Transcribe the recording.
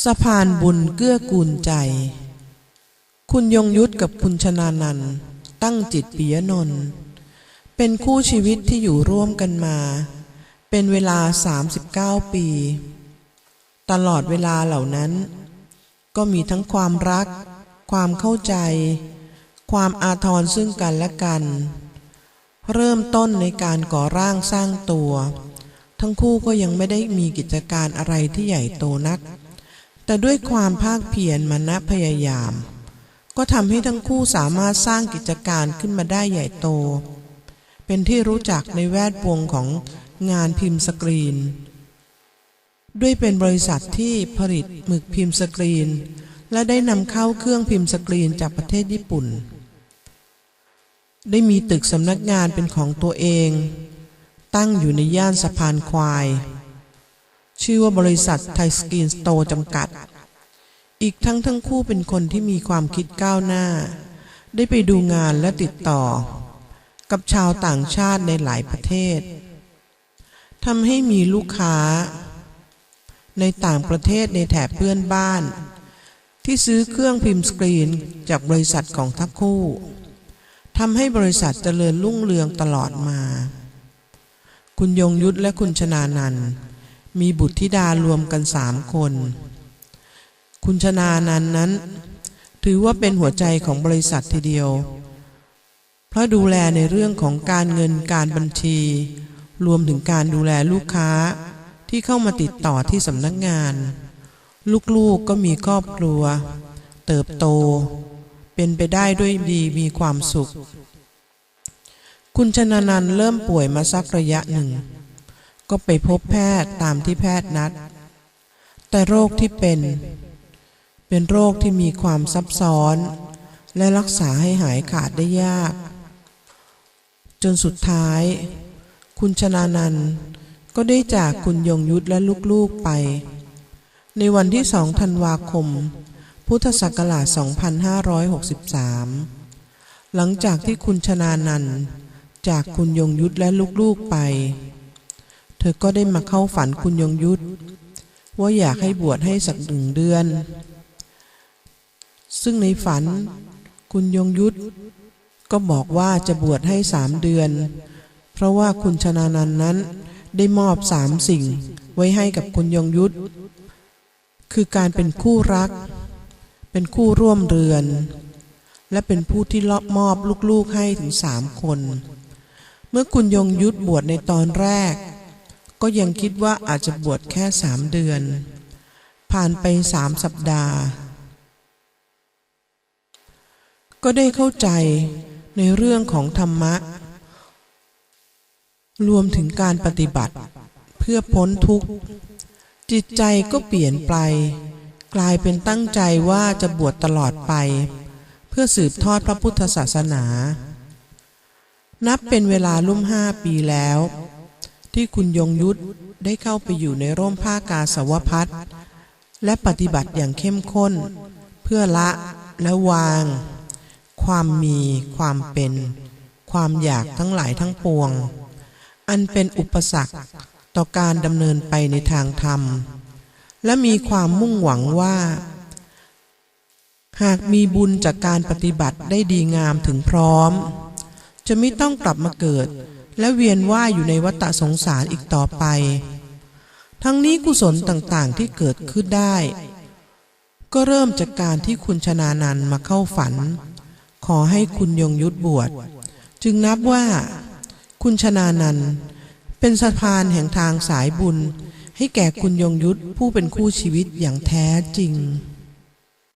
สะพานบุญเกื้อกูลใจ คุณยงยุทธกับคุณชนานันตั้งจิตปิยนนท์เป็นคู่ชีวิตที่อยู่ร่วมกันมา เป็นเวลา 39 ปี ตลอดเวลาเหล่านั้น ก็มีทั้งความรัก ความเข้าใจ ความอาทรซึ่งกันและกัน เริ่มต้นในการก่อร่างสร้างตัว ทั้งคู่ก็ยังไม่ได้มีกิจการอะไรที่ใหญ่โตนัก แต่ด้วยความภาคเพียรมานะพยายาม ก็ทำให้ทั้งคู่สามารถสร้างกิจการขึ้นมาได้ใหญ่โต เป็นที่รู้จักในแวดวงของงานพิมพ์สกรีน ด้วยเป็นบริษัทที่ผลิตหมึกพิมพ์สกรีน และได้นำเข้าเครื่องพิมพ์สกรีนจากประเทศญี่ปุ่น ได้มีตึกสำนักงานเป็นของตัวเอง ตั้งอยู่ในย่านสะพานควาย ชื่อว่าบริษัทไทยสกรีนสโตร์จำกัด อีกทั้งทั้งคู่เป็นคนที่มีความคิดก้าวหน้า ได้ไปดูงานและติดต่อ กับชาวต่างชาติในหลายประเทศทำให้มีลูกค้า ในต่างประเทศในแถบเพื่อนบ้าน ที่ซื้อเครื่องพิมพ์สกรีนจากบริษัทของทั้งคู่ทำให้บริษัทเจริญรุ่งเรืองตลอดมา คุณยงยุทธและคุณชนานันท์ มีบุตรธิดารวมกันสามคน คุณชนานันนั้น ถือว่าเป็นหัวใจของบริษัททีเดียว เพราะดูแลในเรื่องของการเงินการบัญชี รวมถึงการดูแลลูกค้าที่เข้ามาติดต่อที่สำนักงาน ลูกๆกก็มีครอบครัว เติบโต เป็นไปได้ด้วยดีมีความสุข คุณชนานันเริ่มป่วยมาสักระยะหนึ่ง ก็ไปพบแพทย์ตามที่แพทย์นัด แต่โรคที่เป็น เป็นโรคที่มีความซับซ้อน และรักษาให้หายขาดได้ยาก จนสุดท้าย คุณชนานันก็ได้จากคุณยงยุทธและลูกๆไป ในวันที่สองธันวาคม พุทธศักราช 2563 หลังจากที่คุณชนานันจากคุณยงยุทธและลูกๆไป เธอก็ได้มาเข้าฝันคุณยงยุทธว่าอยากให้บวชให้สักหนึ่งเดือน ซึ่งในฝันคุณยงยุทธก็บอกว่าจะบวชให้สามเดือน เพราะว่าคุณชนานันนั้นได้มอบสามสิ่งไว้ให้กับคุณยงยุทธคือการเป็นคู่รัก เป็นคู่ร่วมเรือน และเป็นผู้ที่ลอบมอบลูกๆให้ถึงสามคน เมื่อคุณยงยุทธบวชในตอนแรก ก็ยังคิดว่าอาจจะบวชแค่สามเดือน ผ่านไปสามสัปดาห์ ก็ได้เข้าใจในเรื่องของธรรมะ รวมถึงการปฏิบัติเพื่อพ้นทุกข์ จิตใจก็เปลี่ยนไป กลายเป็นตั้งใจว่าจะบวชตลอดไป เพื่อสืบทอดพระพุทธศาสนา นับเป็นเวลาลุ่มห้าปีแล้ว ที่คุณยงยุทธได้เข้าไปอยู่ในร่มผ้ากาสาวพัดและปฏิบัติอย่างเข้มข้น เพื่อละและวาง ความมี ความเป็น ความอยากทั้งหลายทั้งปวง อันเป็นอุปสรรคต่อการดำเนินไปในทางธรรม และมีความมุ่งหวังว่า หากมีบุญจากการปฏิบัติได้ดีงามถึงพร้อม จะไม่ต้องกลับมาเกิด และเวียนว่ายอยู่ในวัฏสงสารอีกต่อไป ทั้งนี้กุศลต่างๆที่เกิดขึ้นได้ ก็เริ่มจากการที่คุณชนานันมาเข้าฝัน ขอให้คุณยงยุทธบวช จึงนับว่า คุณชนานันเป็นสะพานแห่งทางสายบุญ ให้แก่คุณยงยุทธผู้เป็นคู่ชีวิตอย่างแท้จริง